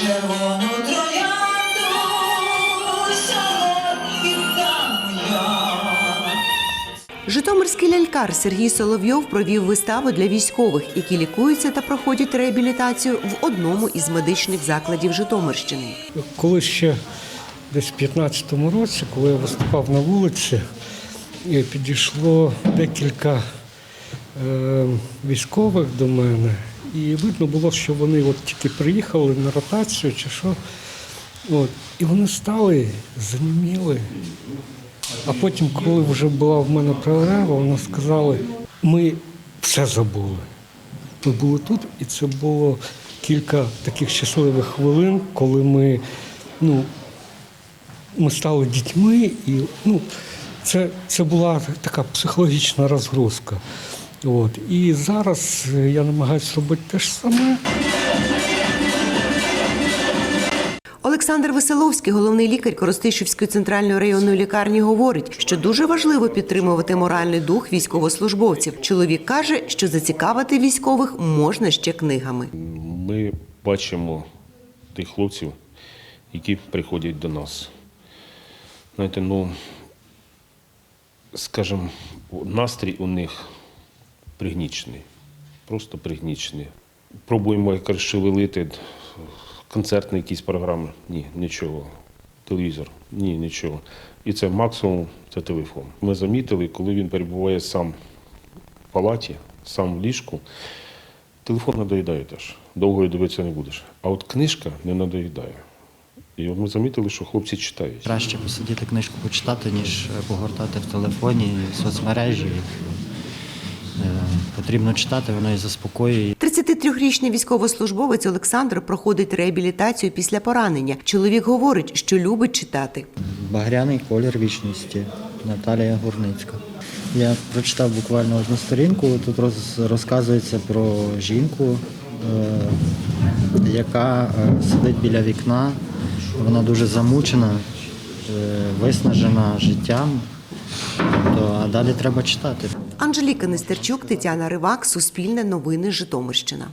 червону троянду сьогодні віддам я. Житомирський лялькар Сергій Соловйов провів виставу для військових, які лікуються та проходять реабілітацію в одному із медичних закладів Житомирщини. Коли ще десь в 15-му році, коли я виступав на вулиці, підійшло декілька е, військових до мене, і видно було, що вони от тільки приїхали на ротацію чи що. От, і вони стали, заніміли. А потім, коли вже була в мене перерва, вони сказали, ми все забули. Ми були тут, і це було кілька таких щасливих хвилин, коли ми, ну, ми стали дітьми, і ну, це, це була така психологічна розгрузка. От. І зараз я намагаюся робити те ж саме. Олександр Веселовський, головний лікар Коростишівської центральної районної лікарні, говорить, що дуже важливо підтримувати моральний дух військовослужбовців. Чоловік каже, що зацікавити військових можна ще книгами. Ми бачимо тих хлопців, які приходять до нас. Знаєте, ну, скажімо, настрій у них пригнічений, просто пригнічений. Пробуємо якось шевелити концертні якісь програми. Ні, нічого. Телевізор, ні, нічого. І це максимум це телефон. Ми замітили, коли він перебуває сам в палаті, сам в ліжку, Телефон надоїдає теж. Довго дивитися не будеш. А от книжка не надоїдає. І ми замітили, що хлопці читають. Краще посидіти книжку почитати, ніж е, погортати в телефоні, в соцмережі. Потрібно читати, воно і заспокоює. 33-річний військовослужбовець Олександр проходить реабілітацію після поранення. Чоловік говорить, що любить читати. Багряний колір вічності. Наталія Гурницька. Я прочитав буквально одну сторінку. Тут розказується про жінку, е, яка е, сидить біля вікна. Вона дуже замучена, е, виснажена життям. А далі треба читати. Анжеліка Нестерчук, Тетяна Ривак, Суспільне новини, Житомирщина.